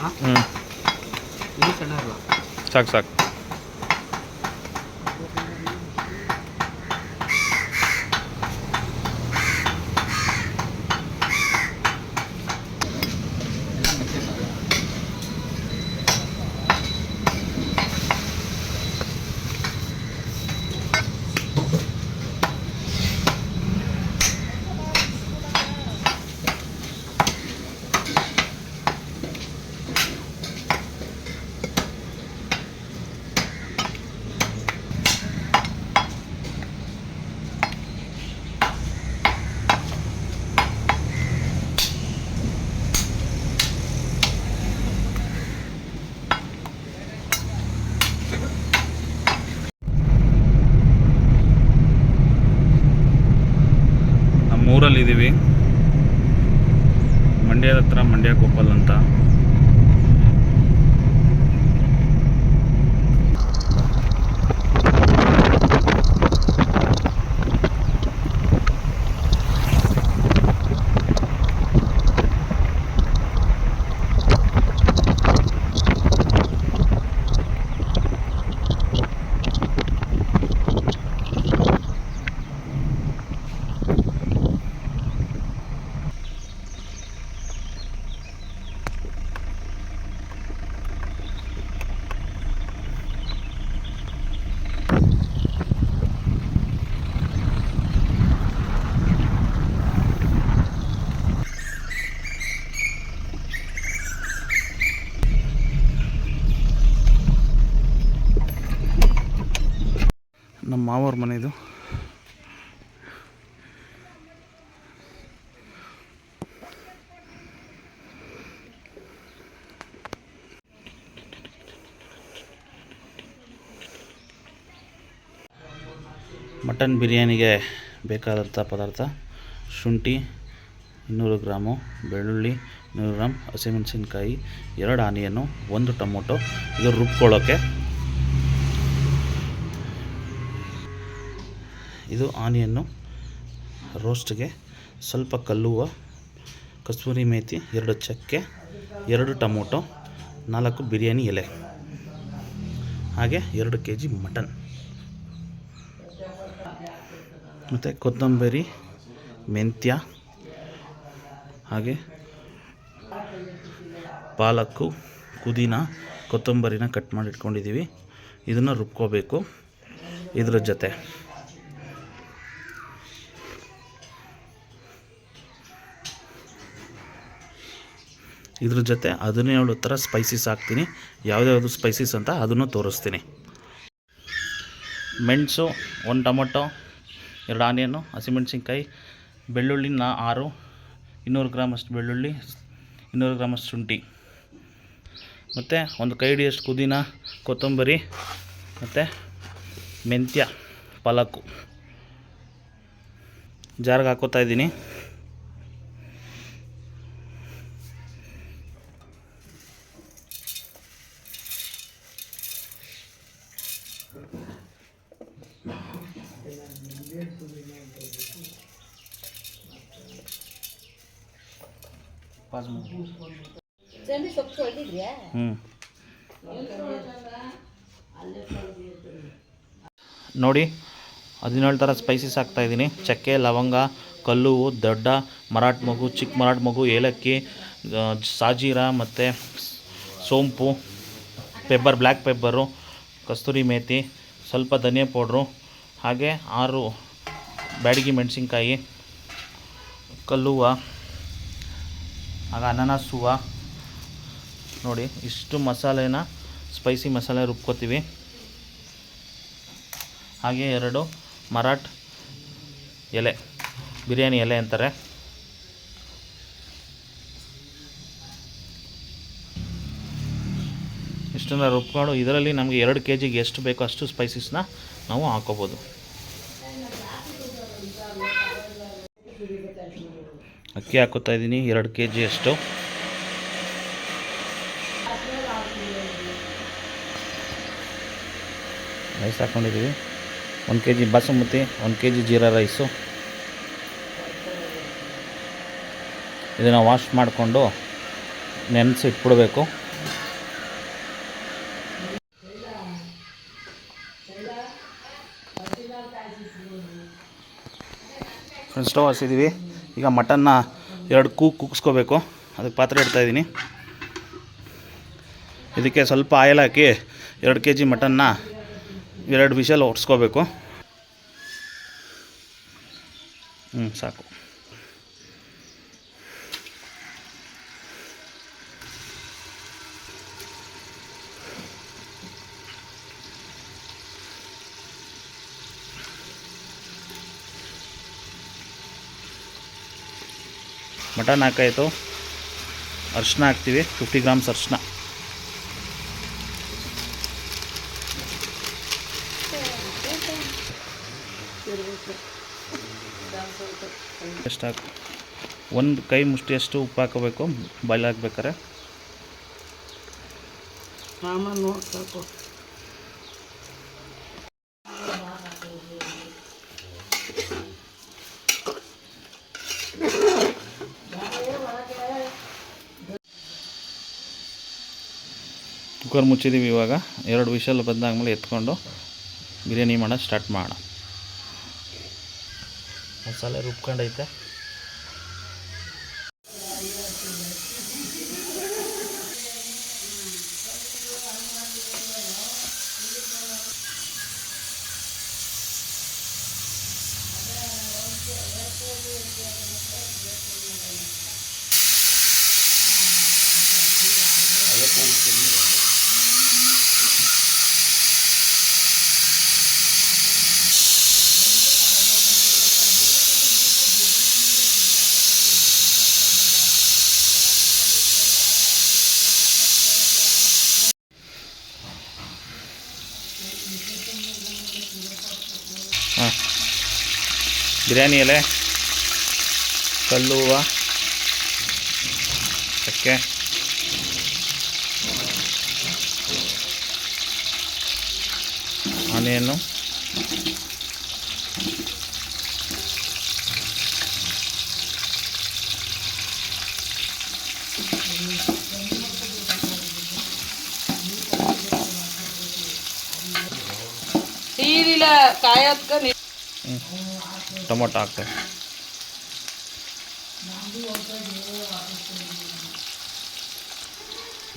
ಹ್ಞೂ ಸಾಕು ಸಾಕು ಎಲ್ಲ ಮಿಕ್ಸಿ ಸಾಕು ನಮ್ಮ ಊರಲ್ಲಿದ್ದೀವಿ ಮಂಡ್ಯದ ಹತ್ರ ಮಂಡ್ಯ ಕೊಪ್ಪಲ್ ಅಂತ ನಮ್ಮ ಮನೆ ಇದು. ಮಟನ್ ಬಿರಿಯಾನಿಗೆ ಬೇಕಾದಂಥ ಪದಾರ್ಥ ಶುಂಠಿ ಇನ್ನೂರು ಗ್ರಾಮು, ಬೆಳ್ಳುಳ್ಳಿ ನೂರು ಗ್ರಾಮ್, ಹಸಿಮೆಣಸಿನ್ಕಾಯಿ, ಎರಡು ಆನಿಯನ್ನು, ಒಂದು ಟೊಮೊಟೊ. ಇದು ರುಬ್ಕೊಳ್ಳೋಕ್ಕೆ ಇದು ಆನಿಯನ್ನು ರೋಸ್ಟ್ಗೆ ಸ್ವಲ್ಪ ಕಲ್ಲುವ ಕಸ್ತೂರಿ ಮೇಥಿ ಎರಡು ಚಕ್ಕೆ, ಎರಡು ಟೊಮೊಟೊ, ನಾಲ್ಕು ಬಿರಿಯಾನಿ ಎಲೆ, ಹಾಗೆ ಎರಡು ಕೆ ಜಿ ಮಟನ್. ಮತ್ತು ಕೊತ್ತಂಬರಿ, ಮೆಂತ್ಯ, ಹಾಗೆ ಪಾಲಕ್ಕು, ಪುದೀನ, ಕೊತ್ತಂಬರಿನ ಕಟ್ ಮಾಡಿ ಇಟ್ಕೊಂಡಿದ್ದೀವಿ. ಇದನ್ನು ರುಬ್ಕೋಬೇಕು. ಇದರ ಜೊತೆ ಇದ್ರ ಜೊತೆ ಹದಿನೇಳು ಥರ ಸ್ಪೈಸಸ್ ಹಾಕ್ತೀನಿ. ಯಾವ್ದ್ಯಾವುದು ಸ್ಪೈಸಸ್ ಅಂತ ಅದನ್ನು ತೋರಿಸ್ತೀನಿ. ಮೆಣಸು, ಒಂದು ಟೊಮೊಟೊ, ಎರಡು ಆನಿಯನ್ನು ಹಸಿಮೆಣಸಿನ್ಕಾಯಿ, ಬೆಳ್ಳುಳ್ಳಿ ನಾ ಆರು, ಇನ್ನೂರು ಗ್ರಾಮಷ್ಟು ಬೆಳ್ಳುಳ್ಳಿ, ಇನ್ನೂರು ಗ್ರಾಮಷ್ಟು ಶುಂಠಿ. ಮತ್ತು ಒಂದು ಕೈ ಹಿಡಿಯಷ್ಟು ಕೊತ್ತಂಬರಿ, ಮತ್ತು ಮೆಂತ್ಯ ಪಾಲಕ್ಕು ಜಾರ್ಗೆ ಹಾಕೋತಾ ಇದ್ದೀನಿ. ನೋಡಿ, ಹದಿನೇಳು ಥರ ಸ್ಪೈಸಸ್ ಹಾಕ್ತಾಯಿದ್ದೀನಿ ಚಕ್ಕೆ, ಲವಂಗ ಕಲ್ಲು ದೊಡ್ಡ ಮರಾಟ್ ಮಗು ಚಿಕ್ಕ ಮರಾಟ್ ಮಗು, ಏಲಕ್ಕಿ ಸಾಜೀರ ಮತ್ತು ಸೋಂಪು ಪೆಬ್ಬರ್ ಬ್ಲ್ಯಾಕ್ ಪೆಬ್ಬರು ಕಸ್ತೂರಿ ಮೇಥಿ ಸ್ವಲ್ಪ ಧನಿಯಾ ಪೌಡ್ರು ಹಾಗೆ ಆರು ಬ್ಯಾಡಗಿ ಮೆಣಸಿನ್ಕಾಯಿ, ಕಲ್ಲುವ, ಆಗ ಅನಾನಸ್ ಹೂವು ನೋಡಿ, ಇಷ್ಟು ಮಸಾಲೆನ ಸ್ಪೈಸಿ ಮಸಾಲೆ ರುಬ್ಕೋತೀವಿ. ಹಾಗೆ ಎರಡು ಮರಾಠ್ ಎಲೆ, ಬಿರಿಯಾನಿ ಎಲೆ ಅಂತಾರೆ. ಇಷ್ಟನ್ನು ರುಬ್ಕೊಂಡು, ಇದರಲ್ಲಿ ನಮಗೆ ಎರಡು ಕೆ ಜಿಗೆ ಎಷ್ಟು ಬೇಕೋ ಅಷ್ಟು ಸ್ಪೈಸಸ್ನ ನಾವು ಹಾಕೋಬೋದು. ಅಕ್ಕಿ ಹಾಕೋತಾ ಇದ್ದೀನಿ, ಎರಡು ಕೆ ಜಿ ಅಷ್ಟು. ರೈಸ್ ಹಾಕ್ಕೊಂಡಿದ್ದೀವಿ ಒಂದು ಕೆ ಜಿ ಬಾಸುಮತಿ, ಒಂದು ಕೆ ಜಿ ಜೀರಾ ರೈಸು. ಇದನ್ನು ವಾಶ್ ಮಾಡಿಕೊಂಡು ನೆನೆಸಿ ಇಟ್ಬಿಡಬೇಕು ಸ್ಟವ್ ಹಸಿದ್ದೀವಿ ಈಗ ಮಟನ್ನ ಎರಡು ಕೂ ಕುಗ್ಸ್ಕೋಬೇಕು ಅದಕ್ಕೆ ಪಾತ್ರೆ ಇಡ್ತಾಯಿದ್ದೀನಿ ಇದಕ್ಕೆ ಸ್ವಲ್ಪ ಆಯಿಲ್ ಹಾಕಿ ಎರಡು ಕೆ ಜಿ ಮಟನ್ನ ಎರಡು ವಿಷಲ್ ಒಡ್ಸ್ಕೋಬೇಕು ಹ್ಞೂ ಸಾಕು. ಮಟನ್ ಹಾಕಾಯಿತು. ಅರ್ಶಿನ ಹಾಕ್ತೀವಿ. ಫಿಫ್ಟಿ ಗ್ರಾಮ್ಸ್ ಅರ್ಶಿನ ಎಷ್ಟು ಹಾಕು ಒಂದು ಕೈ ಮುಷ್ಟಿಯಷ್ಟು ಉಪ್ಪು ಹಾಕೋಬೇಕು. ಬಾಯ್ಲ್ ಹಾಕ್ಬೇಕಾರೆ ಕುಕ್ಕರ್ ಮುಚ್ಚಿದ್ದೀವಿ ಇವಾಗ. ಎರಡು ವಿಷಲ್ ಮೇಲೆ ಎತ್ಕೊಂಡು ಬಿರಿಯಾನಿ ಮಾಡೋದು ಸ್ಟಾರ್ಟ್ ಮಾಡೋಣ. ಮಸಾಲೆ ರುಬ್ಕೊಂಡೈತೆ. ಬಿರಿಯಾನಿ ಎಲೆ ಕಲ್ಲು ಹೂವು ಚಕ್ಕೆ. ಆನಿಯನ್ನು. ನೀರಿಲ್ಲ ಕಾಯೋದ್ಕ ನೀ ಟೊಮೊಟೊ ಹಾಕ್ತೇವೆ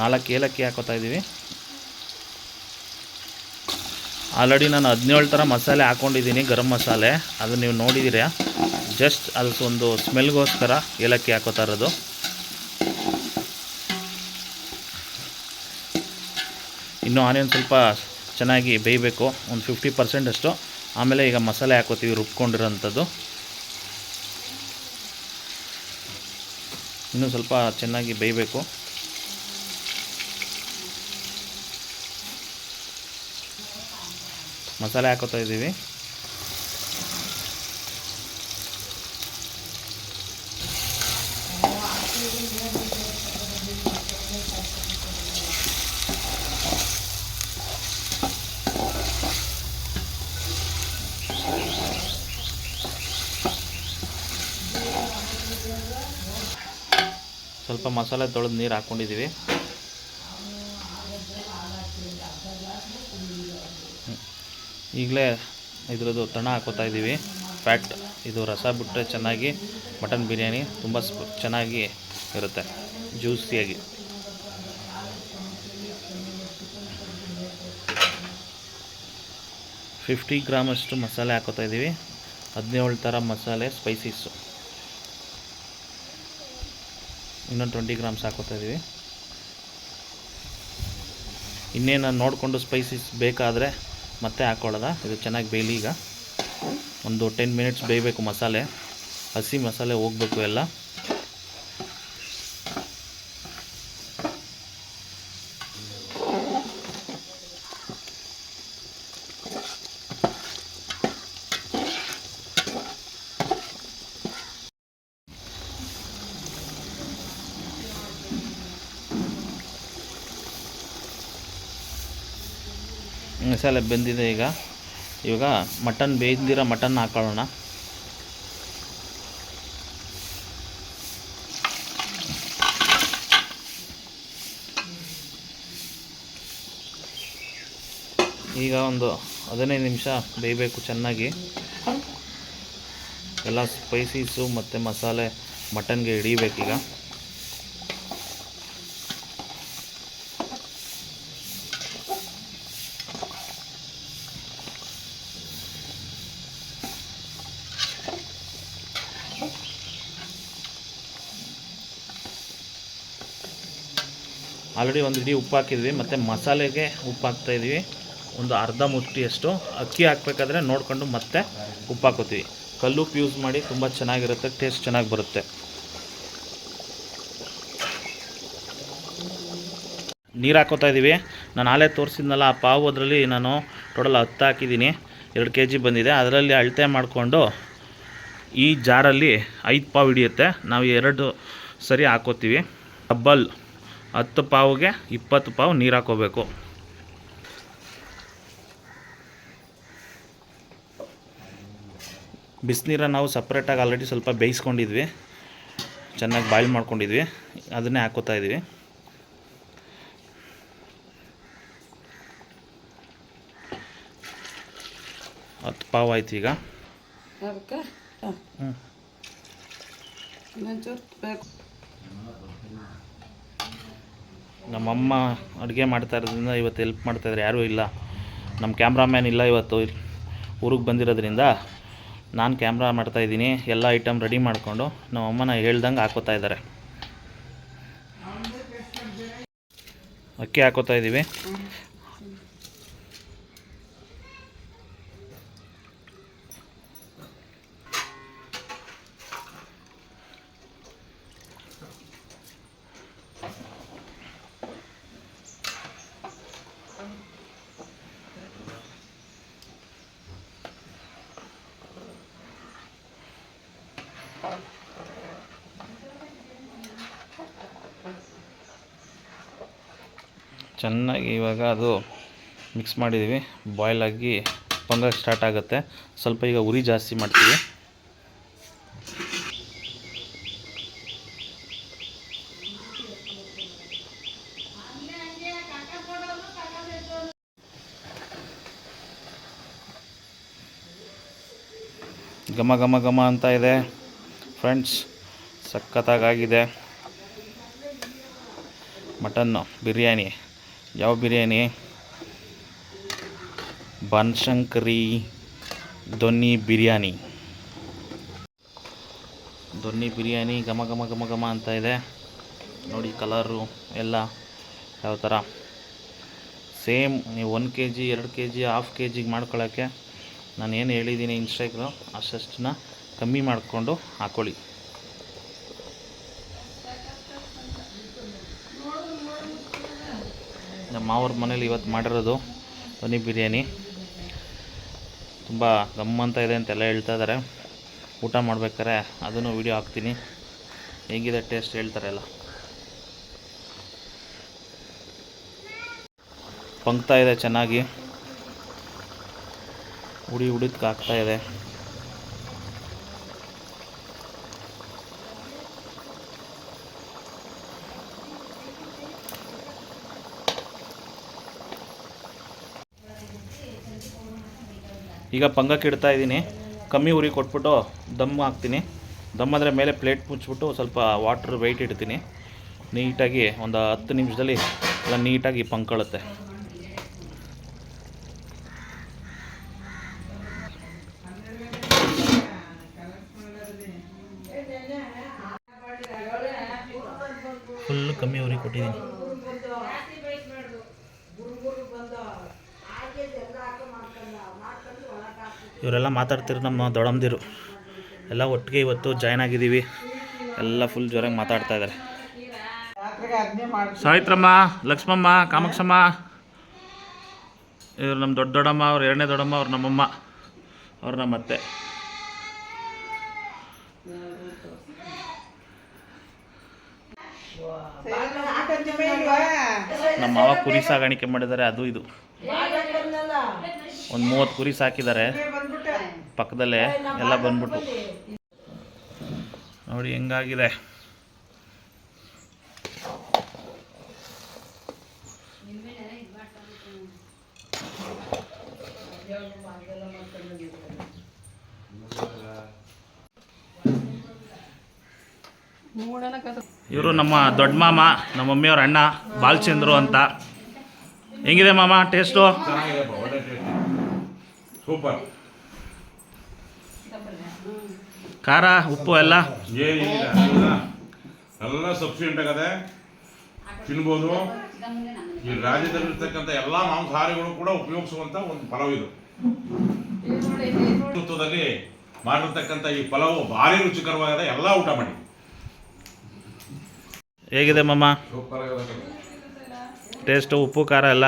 ನಾಲ್ಕು ಏಲಕ್ಕಿ ಹಾಕೋತಾ ಇದ್ದೀವಿ ಆಲ್ರೆಡಿ ನಾನು ಹದಿನೇಳು ಥರ ಮಸಾಲೆ ಹಾಕ್ಕೊಂಡಿದ್ದೀನಿ ಗರಂ ಮಸಾಲೆ. ಅದು ನೀವು ನೋಡಿದ್ದೀರಾ? ಜಸ್ಟ್ ಅದು ಒಂದು ಸ್ಮೆಲ್ಗೋಸ್ಕರ ಏಲಕ್ಕಿ ಹಾಕೋತಾ ಇರೋದು. ಇನ್ನು ಆನಿಯನ್ ಸ್ವಲ್ಪ ಚೆನ್ನಾಗಿ ಬೇಯಬೇಕು, ಒಂದು ಫಿಫ್ಟಿ ಪರ್ಸೆಂಟಷ್ಟು ಆಮೇಲೆ ಈಗ ಮಸಾಲೆ ಹಾಕೋತೀವಿ ರುಬ್ಕೊಂಡಿರೋಂಥದ್ದು. ಇನ್ನೂ ಸ್ವಲ್ಪ ಚೆನ್ನಾಗಿ ಬೇಯಬೇಕು. ಮಸಾಲೆ ಹಾಕೋತಾ ಇದ್ದೀವಿ. ಸ್ವಲ್ಪ ಮಸಾಲೆ ತೊಳೆದು ನೀರು ಹಾಕ್ಕೊಂಡಿದ್ದೀವಿ ಈಗಲೇ ಇದರದ್ದು ತಣ ಹಾಕೋತಾ ಇದ್ದೀವಿ ಫ್ಯಾಟ್ ಇದು ರಸ ಬಿಟ್ಟರೆ ಚೆನ್ನಾಗಿ ಮಟನ್ ಬಿರಿಯಾನಿ ತುಂಬ ಚೆನ್ನಾಗಿ ಇರುತ್ತೆ, ಜ್ಯೂಸಿಯಾಗಿ. ಫಿಫ್ಟಿ ಗ್ರಾಮಷ್ಟು ಮಸಾಲೆ ಹಾಕೋತಾ ಇದ್ದೀವಿ ಹದಿನೇಳು ಥರ ಮಸಾಲೆ, ಸ್ಪೈಸೀಸು. ಇನ್ನೊಂದು ಟ್ವೆಂಟಿ ಗ್ರಾಮ್ಸ್ ಹಾಕೋತಾ ಇದ್ದೀವಿ ಇನ್ನೇನು ನೋಡಿಕೊಂಡು ಸ್ಪೈಸಸ್ ಬೇಕಾದರೆ ಮತ್ತೆ ಹಾಕ್ಕೊಳ್ಳೋದ ಇದು ಚೆನ್ನಾಗಿ ಬೇಯಲಿ ಈಗ. ಒಂದು ಟೆನ್ ಮಿನಿಟ್ಸ್ ಬೇಯಬೇಕು ಮಸಾಲೆ. ಹಸಿ ಮಸಾಲೆ ಹೋಗಬೇಕು ಎಲ್ಲ. ಮಸಾಲೆ ಬೆಂದಿದೆ ಈಗ. ಇವಾಗ ಮಟನ್ ಬೇಯ್ದಿರೋ ಮಟನ್ ಹಾಕೊಳ್ಳೋಣ. ಈಗ ಒಂದು ಹದಿನೈದು ನಿಮಿಷ ಬೇಯಬೇಕು ಚೆನ್ನಾಗಿ. ಎಲ್ಲ ಸ್ಪೈಸೀಸು ಮತ್ತು ಮಸಾಲೆ ಮಟನ್ಗೆ ಹಿಡಿಬೇಕೀಗ ಆಲ್ರೆಡಿ ಒಂದು ಇಡೀ ಉಪ್ಪು ಹಾಕಿದ್ವಿ, ಮತ್ತು ಮಸಾಲೆಗೆ ಉಪ್ಪು ಹಾಕ್ತಾ ಇದ್ದೀವಿ ಒಂದು ಅರ್ಧ ಮುಷ್ಟಿಯಷ್ಟು ಅಕ್ಕಿ ಹಾಕ್ಬೇಕಾದ್ರೆ ನೋಡಿಕೊಂಡು ಮತ್ತೆ ಉಪ್ಪು ಹಾಕೋತೀವಿ. ಕಲ್ಲುಪ್ಪು ಯೂಸ್ ಮಾಡಿ ತುಂಬ ಚೆನ್ನಾಗಿರುತ್ತೆ ಟೇಸ್ಟ್ ಚೆನ್ನಾಗಿ ಬರುತ್ತೆ. ನೀರು ಹಾಕೋತಾ ಇದ್ದೀವಿ ನಾನು ಆಲೇ ತೋರಿಸಿದ್ನಲ್ಲ, ಆ ಪಾವು ಅದರಲ್ಲಿ ನಾನು ಟೋಟಲ್ ಹತ್ತು ಹಾಕಿದ್ದೀನಿ. ಎರಡು ಕೆ ಜಿ ಬಂದಿದೆ. ಅದರಲ್ಲಿ ಅಳತೆ ಮಾಡಿಕೊಂಡು ಈ ಜಾರಲ್ಲಿ ಐದು ಪಾವು ಹಿಡಿಯುತ್ತೆ. ನಾವು ಎರಡು ಸರಿ ಹಾಕೋತೀವಿ. ಡಬ್ಬಲ್ ಹತ್ತು ಪಾವಿಗೆ ಇಪ್ಪತ್ತು ಪಾವು ನೀರು ಹಾಕೋಬೇಕು. ಬಿಸಿನೀರನ್ನು ನಾವು ಸಪ್ರೇಟಾಗಿ ಆಲ್ರೆಡಿ ಸ್ವಲ್ಪ ಬೇಯಿಸ್ಕೊಂಡಿದ್ವಿ. ಚೆನ್ನಾಗಿ ಬಾಯ್ಲ್ ಮಾಡ್ಕೊಂಡಿದ್ವಿ. ಅದನ್ನೇ ಹಾಕೋತಾ ಇದ್ವಿ. ಹತ್ತು ಪಾವು ಆಯ್ತು ಈಗ. ಅದಕ್ಕೆ ಹ್ಞೂ ಇನ್ನೊಂಚೂರು ಬೇಕು ನಮ್ಮಮ್ಮ ಅಡುಗೆ ಮಾಡ್ತಾ ಇರೋದ್ರಿಂದ ಇವತ್ತು ಹೆಲ್ಪ್ ಮಾಡ್ತಾಯಿದ್ರು ಯಾರೂ ಇಲ್ಲ. ನಮ್ಮ ಕ್ಯಾಮ್ರಾಮ್ಯಾನ್ ಇಲ್ಲ ಇವತ್ತು. ಊರಿಗೆ ಬಂದಿರೋದ್ರಿಂದ ನಾನು ಕ್ಯಾಮ್ರಾ ಮಾಡ್ತಾಯಿದ್ದೀನಿ ಎಲ್ಲ ಐಟಮ್ ರೆಡಿ ಮಾಡಿಕೊಂಡು ನಮ್ಮಮ್ಮನ ಹೇಳ್ದಂಗೆ ಹಾಕೋತಾ ಇದ್ದಾರೆ. ಅಕ್ಕಿ ಹಾಕೋತಾ ಇದ್ದೀವಿ. ಚೆನ್ನಾಗಿ ಇವಾಗ ಅದು ಮಿಕ್ಸ್ ಮಾಡಿದ್ದೀವಿ. ಬಾಯ್ಲ್ ಆಗಿ ಸ್ಟಾರ್ಟ್ ಆಗುತ್ತೆ. ಸ್ವಲ್ಪ ಈಗ ಉರಿ ಜಾಸ್ತಿ ಮಾಡ್ತೀವಿ. ಘಮ ಘಮ ಘಮ ಅಂತ ಇದೆ. ಫ್ರೆಂಡ್ಸ್ ಸಖತ್ತಾಗಿದೆ ಮಟನ್ನು, ಬಿರಿಯಾನಿ. ಯಾವ ಬಿರಿಯಾನಿ? ಬನ್ಶಂಕರಿ ದೊನ್ನಿ ಬಿರಿಯಾನಿ. ದೊನ್ನಿ ಬಿರಿಯಾನಿ ಘಮ ಘಮ ಘಮ ಘಮ ಅಂತ ಇದೆ. ನೋಡಿ ಕಲರು ಎಲ್ಲ ಯಾವ ಥರ. ಸೇಮ್ ನೀವು ಒನ್ ಕೆ ಜಿ, ಎರಡು ಕೆ ಜಿ, ಹಾಫ್ ಕೆ ಜಿಗೆ ಮಾಡ್ಕೊಳ್ಳೋಕ್ಕೆ ನಾನು ಏನು ಹೇಳಿದ್ದೀನಿ ಇನ್ಸ್ಟಾಗ್ರಾಮ್ ಅಷ್ಟಷ್ಟನ್ನ ಕಮ್ಮಿ ಮಾಡಿಕೊಂಡು ಹಾಕ್ಕೊಳ್ಳಿ. ನಮ್ಮ ಮಾವ್ರ ಮನೇಲಿ ಇವತ್ತು ಮಾಡಿರೋದು ಧ್ವನಿ ಬಿರಿಯಾನಿ. ತುಂಬ ಗಮ್ಮಂತ ಇದೆ ಅಂತೆಲ್ಲ ಹೇಳ್ತಾ ಇದ್ದಾರೆ. ಊಟ ಮಾಡ್ಬೇಕಾರೆ ಅದನ್ನು ವಿಡಿಯೋ ಹಾಕ್ತೀನಿ. ಹೇಗಿದೆ ಟೇಸ್ಟ್ ಹೇಳ್ತಾರೆ ಎಲ್ಲ. ಪಂಕ್ತಾ ಇದೆ ಚೆನ್ನಾಗಿ. ಉಡಿ ಉಡಿದ್ಕೆ ಆಗ್ತಾ ಈಗ ಪಂಗಕ್ಕೆ ಇಡ್ತಾ ಇದ್ದೀನಿ. ಕಮ್ಮಿ ಉರಿ ಕೊಟ್ಬಿಟ್ಟು ದಮ್ ಹಾಕ್ತೀನಿ. ದಮ್ ಅಂದರೆ ಮೇಲೆ ಪ್ಲೇಟ್ ಮುಚ್ಚಿಬಿಟ್ಟು ಸ್ವಲ್ಪ ವಾಟ್ರ್ ವೆಯ್ಟ್ ಇಡ್ತೀನಿ. ನೀಟಾಗಿ ಒಂದು ಹತ್ತು ನಿಮಿಷದಲ್ಲಿ ಎಲ್ಲ ನೀಟಾಗಿ ಪಂಕಳುತ್ತೆ ಫುಲ್ ಕಮ್ಮಿ ಉರಿ ಕೊಟ್ಟಿದ್ದೀನಿ. ಇವರೆಲ್ಲ ಮಾತಾಡ್ತಿರೋ ನಮ್ಮ ದೊಡಮ್ದಿರು ಎಲ್ಲ ಒಟ್ಟಿಗೆ ಇವತ್ತು ಜಾಯ್ನ್ ಆಗಿದ್ದೀವಿ. ಎಲ್ಲ ಫುಲ್ ಜೋರಾಗಿ ಮಾತಾಡ್ತಾ ಇದ್ದಾರೆ. ಸಾವಿತ್ರಮ್ಮ ಲಕ್ಷ್ಮಮ್ಮ, ಕಾಮಾಕ್ಷಮ್ಮ. ಇವ್ರು ನಮ್ಮ ದೊಡ್ಡ ದೊಡ್ಡಮ್ಮ, ಅವ್ರು ಎರಡನೇ ದೊಡ್ಡಮ್ಮ, ಅವ್ರು ನಮ್ಮಮ್ಮ, ಅವ್ರು ನಮ್ಮ ಅತ್ತೆ ನಮ್ಮ ಮಾವ ಕುರಿ ಸಾಗಾಣಿಕೆ ಮಾಡಿದ್ದಾರೆ, ಅದು ಇದು. ಒಂದು ಮೂವತ್ತು ಕುರಿ ಸಾಕಿದ್ದಾರೆ. ಪಕ್ಕದಲ್ಲೇ ಎಲ್ಲ ಬಂದ್ಬಿಟ್ಟು. ನೋಡಿ ಹೆಂಗಾಗಿದೆ. ಇವರು ನಮ್ಮ ದೊಡ್ಡ ಮಾಮ ನಮ್ಮ ಮಮ್ಮಿಯವ್ರ ಅಣ್ಣ ಬಾಲ್ಚಂದ್ರು ಅಂತ. ಹೆಂಗಿದೆ ಮಾಮ ಟೇಸ್ಟು ಸೂಪರ್ ಖಾರ ಉಪ್ಪು ಎಲ್ಲ? ಏನಿಲ್ಲ. ಎಲ್ಲ ಸಫಿಷಿಯೆಂಟ್ ಆಗದೆ ತಿನ್ಬೋದು. ಈ ರಾಜ್ಯದಲ್ಲಿರ್ತಕ್ಕಂಥ ಎಲ್ಲ ಮಾಂಸಾಹಾರಿಗಳು ಕೂಡ ಉಪಯೋಗಿಸುವಂತ ಒಂದು ಪಲಾವ್ ಇದು. ಋತುತ್ವದಲ್ಲಿ ಮಾಡಿರ್ತಕ್ಕಂಥ ಈ ಪಲಾವು ಭಾರಿ ರುಚಿಕರವಾಗಿದೆ ಎಲ್ಲ ಊಟ ಮಾಡಿ. ಹೇಗಿದೆ ಮಮ್ಮ ಟೇಸ್ಟು ಉಪ್ಪು ಖಾರ ಎಲ್ಲ?